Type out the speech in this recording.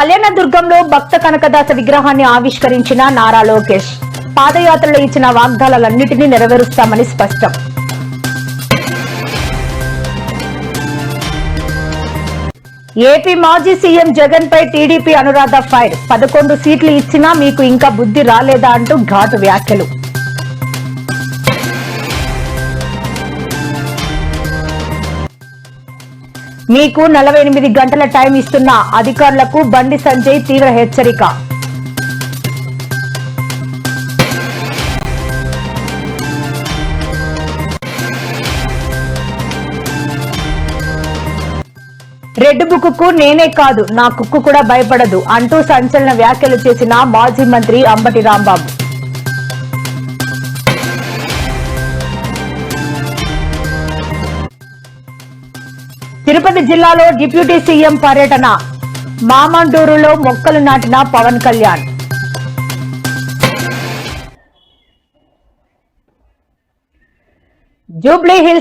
కళ్యాణదుర్గంలో భక్త కనకదాస విగ్రహాన్ని ఆవిష్కరించిన నారా లోకేష్. పాదయాత్రలో ఇచ్చిన వాగ్దానాలన్నింటినీ నెరవేరుస్తామని స్పష్టం. ఏపీ మాజీ సీఎం జగన్ పై టీడీపీ అనురాధ ఫైర్. పదకొండు సీట్లు ఇచ్చినా మీకు ఇంకా బుద్ధి రాలేదా అంటూ ఘాటు వ్యాఖ్యలు. మీకు నలభై ఎనిమిది గంటల టైం ఇస్తున్న అధికారులకు బండి సంజయ్ తీవ్ర హెచ్చరిక. రెడ్ బుక్కు నేనే కాదు నా కుక్కు కూడా భయపడదు అంటూ సంచలన వ్యాఖ్యలు చేసిన మాజీ మంత్రి అంబటి రాంబాబు. తిరుపతి జిల్లాలో డిప్యూటీ సీఎం పర్యటన. మామండూరులో మొక్కలు నాటిన పవన్ కళ్యాణ్. Jubilee hills